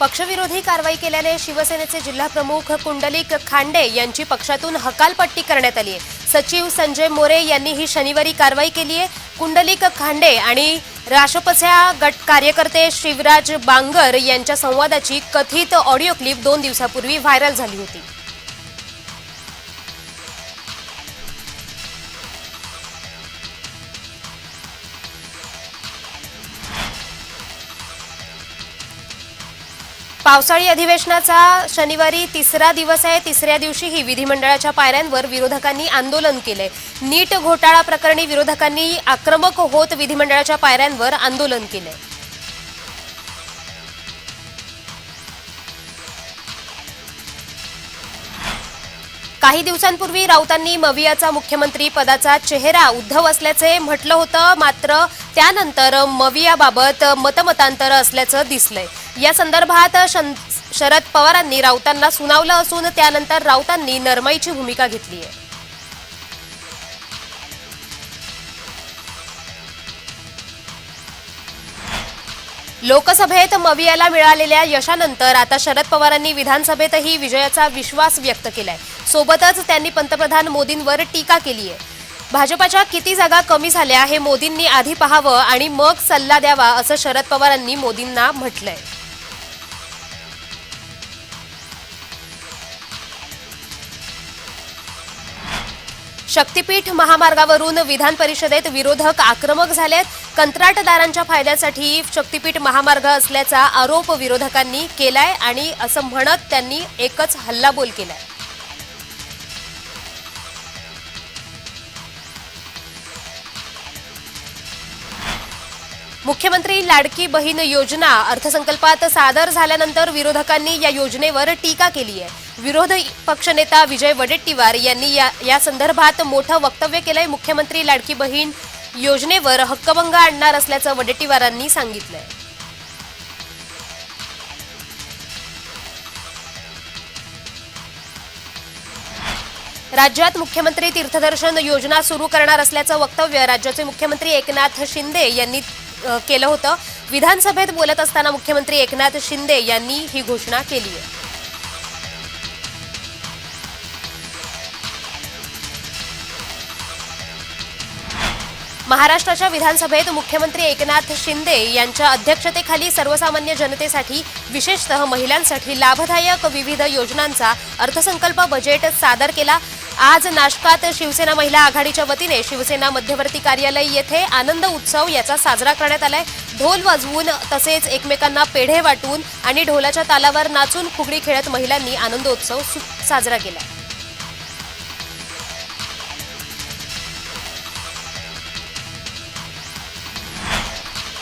पक्षविरोधी कारवाई केल्याने शिवसेनेचे जिल्हाप्रमुख कुंडलिक खांडे यांची पक्षातून हकालपट्टी करण्यात आली आहे. सचिव संजय मोरे यांनी ही शनिवारी कारवाई केली आहे. कुंडलिक खांडे आणि राष्ट्रपच्या गट कार्यकर्ते शिवराज बांगर यांच्या संवादाची कथित ऑडिओ क्लिप दोन दिवसापूर्वी व्हायरल झाली होती. पावसाळी अधिवेशनाचा शनिवारी तिसरा दिवस आहे. तिसऱ्या दिवशीही विधिमंडळाच्या पायऱ्यांवर विरोधकांनी आंदोलन केलंय. नीट घोटाळा प्रकरणी विरोधकांनी आक्रमक होत विधिमंडळाच्या पायऱ्यांवर आंदोलन केले काही दिवसांपूर्वी राऊतांनी मवियाचा मुख्यमंत्री पदाचा चेहरा उद्धव असल्याचे म्हटलं होतं. मात्र त्यानंतर मवियाबाबत मतमतांतर असल्याचं दिसलंय. या संदर्भात शरद पवारांनी राऊतांना सुनावलं असून त्यानंतर राऊतांनी नरमाईची भूमिका घेतली आहे. लोकसभेत मवियाला मिळालेल्या यशानंतर आता शरद पवारांनी विधानसभेतही विजयाचा विश्वास व्यक्त केलाय. सोबतच त्यांनी पंतप्रधान मोदींवर टीका केली आहे. भाजपाच्या किती जागा कमी झाल्या हे मोदींनी आधी पाहावं आणि मग सल्ला द्यावा असं शरद पवारांनी मोदींना म्हटलंय. शक्तीपीठ महामार्गावरून विधान परिषदेत विरोधक आक्रमक झालेत. कंत्राटदारांच्या फायद्यासाठी शक्तीपीठ महामार्ग असल्याचा आरोप विरोधकांनी केलाय आणि असं म्हणत त्यांनी एकच हल्लाबोल केलाय. मुख्यमंत्री लाडकी बहीण योजना अर्थसंकल्पात सादर झाल्यानंतर विरोधकांनी या योजनेवर टीका केली आहे. विरोध पक्षनेता विजय वडेट्टीवार यांनी या या संदर्भात मोठं वक्तव्य केलंय. मुख्यमंत्री लाडकी बहीण योजनेवर हक्कभंग आणणार असल्याचं वडेट्टीवारांनी सांगितलंय. राज्यात मुख्यमंत्री तीर्थदर्शन योजना सुरू करणार असल्याचं वक्तव्य राज्याचे मुख्यमंत्री एकनाथ शिंदे यांनी केलं होतं. विधानसभेत बोलत असताना मुख्यमंत्री एकनाथ शिंदे यांनी ही घोषणा केली आहे. महाराष्ट्राच्या विधानसभेत मुख्यमंत्री एकनाथ शिंदे यांच्या अध्यक्षतेखाली सर्वसामान्य जनतेसाठी विशेषतः महिलांसाठी लाभदायक विविध योजनांचा अर्थसंकल्प बजेट सादर केला. आज नाशकात शिवसेना महिला आघाडीच्या वतीने शिवसेना मध्यवर्ती कार्यालय येथे आनंद उत्सव याचा साजरा करण्यात आलाय. ढोल वाजवून तसेच एकमेकांना पेढे वाटून आणि ढोलाच्या तालावर नाचून फुगडी खेळत महिलांनी आनंदोत्सव सु- साजरा केला.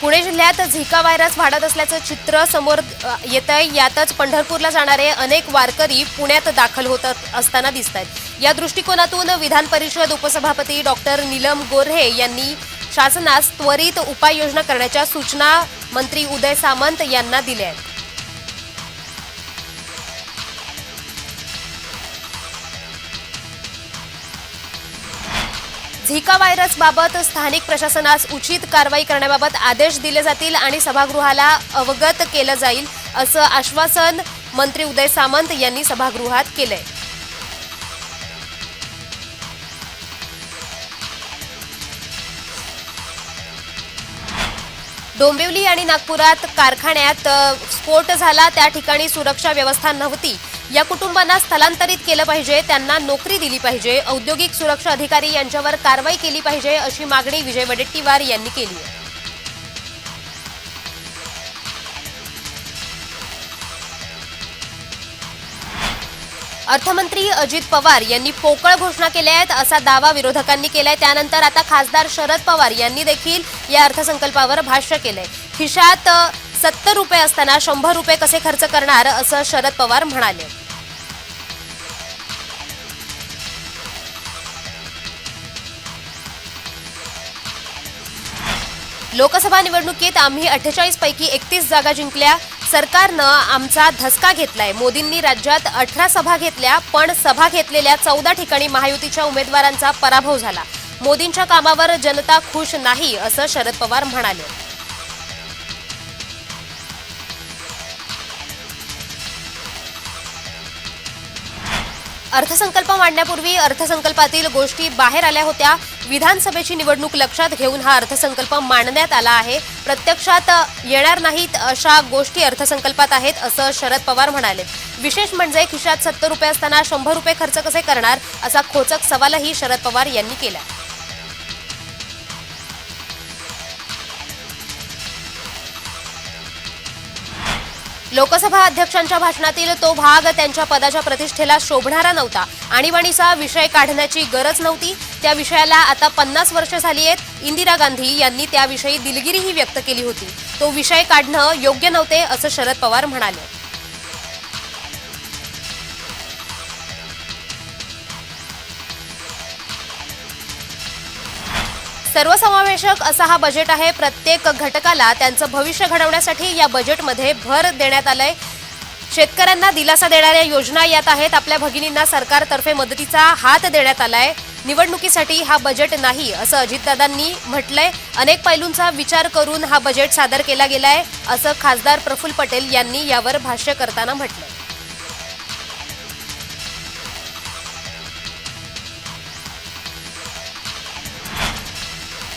पुणे जिल्ह्यात झिका व्हायरस वाढत असल्याचं चित्र समोर येत आहे यातच पंढरपूरला जाणारे अनेक वारकरी पुण्यात दाखल होत असताना दिसत आहेत या दृष्टिकोनातून विधान परिषद उपसभापती डॉक्टर नीलम गोऱ्हे यांनी शासनास त्वरित उपाययोजना करण्याच्या सूचना मंत्री उदय सामंत यांना दिल्या आहेत. झिका व्हायरसबाबत स्थानिक प्रशासनास उचित कारवाई करण्याबाबत आदेश दिले जातील आणि सभागृहाला अवगत केलं जाईल असं आश्वासन मंत्री उदय सामंत यांनी सभागृहात केलंय. डोंबिवली आणि नागपुरात कारखान्यात स्फोट झाला. त्या ठिकाणी सुरक्षा व्यवस्था नव्हती. या कुटुंबांना स्थलांतरित केलं पाहिजे त्यांना नोकरी दिली पाहिजे औद्योगिक सुरक्षा अधिकारी यांच्यावर कारवाई केली पाहिजे अशी मागणी विजय वडेट्टीवार यांनी केली आहे. अर्थमंत्री अजित पवार यांनी पोकळ घोषणा केल्या आहेत असा दावा विरोधकांनी केलाय. त्यानंतर आता खासदार शरद पवार यांनी देखील या अर्थसंकल्पावर भाष्य केलंय. खिशात सत्तर रुपये असताना शंभर रुपये कसे खर्च करणार असं शरद पवार म्हणाले. लोकसभा निवडणुकीत आम्ही अठ्ठेचाळीस पैकी एकतीस जागा जिंकल्या. सरकारनं आमचा धसका घेतलाय. मोदींनी राज्यात अठरा सभा घेतल्या पण सभा घेतलेल्या चौदा ठिकाणी महायुतीच्या उमेदवारांचा पराभव झाला. मोदींच्या कामावर जनता खुश नाही असं शरद पवार म्हणाले. अर्थसंकल्प मांडण्यापूर्वी अर्थसंकल्पातील गोष्टी बाहेर आल्या होत्या. विधानसभेची निवडणूक लक्षात घेऊन हा अर्थसंकल्प मांडण्यात आला आहे. प्रत्यक्षात येणार नाहीत अशा गोष्टी अर्थसंकल्पात आहेत असं शरद पवार म्हणाले. विशेष म्हणजे खिशात सत्तर रुपये असताना शंभर रुपये खर्च कसे करणार असा खोचक सवालही शरद पवार यांनी केला. लोकसभा अध्यक्षांच्या भाषणातील तो भाग त्यांच्या पदाच्या प्रतिष्ठेला शोभणारा नव्हता. आणीबाणीचा विषय काढण्याची गरज नव्हती. त्या विषयाला आता पन्नास वर्ष झाली आहेत. इंदिरा गांधी यांनी त्याविषयी दिलगिरीही व्यक्त केली होती. तो विषय काढणं योग्य नव्हते असं शरद पवार म्हणाले. सर्वसमावेशक असा हा बजेट आहे. प्रत्येक घटकाला त्यांचं भविष्य घडवण्यासाठी या बजेटमध्ये भर देण्यात आलाय. शेतकऱ्यांना दिलासा देणाऱ्या योजना यात आहेत. आपल्या भगिनींना सरकारतर्फे मदतीचा हात देण्यात आलाय. निवडणुकीसाठी हा बजेट नाही असं अजितदादांनी म्हटलंय. अनेक पैलूंचा विचार करून हा बजेट सादर केला गेलाय असं खासदार प्रफुल्ल पटेल यांनी यावर भाष्य करताना म्हटलंय.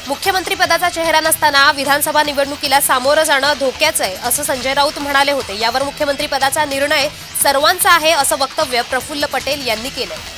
मुख्यमंत्री पदाचा चेहरा नसताना विधानसभा निवडणुकीला सामोरं जाणं धोक्याचं आहे असं संजय राऊत म्हणाले होते. यावर मुख्यमंत्री पदाचा निर्णय सर्वांचा आहे असं वक्तव्य प्रफुल्ल पटेल यांनी केलंय.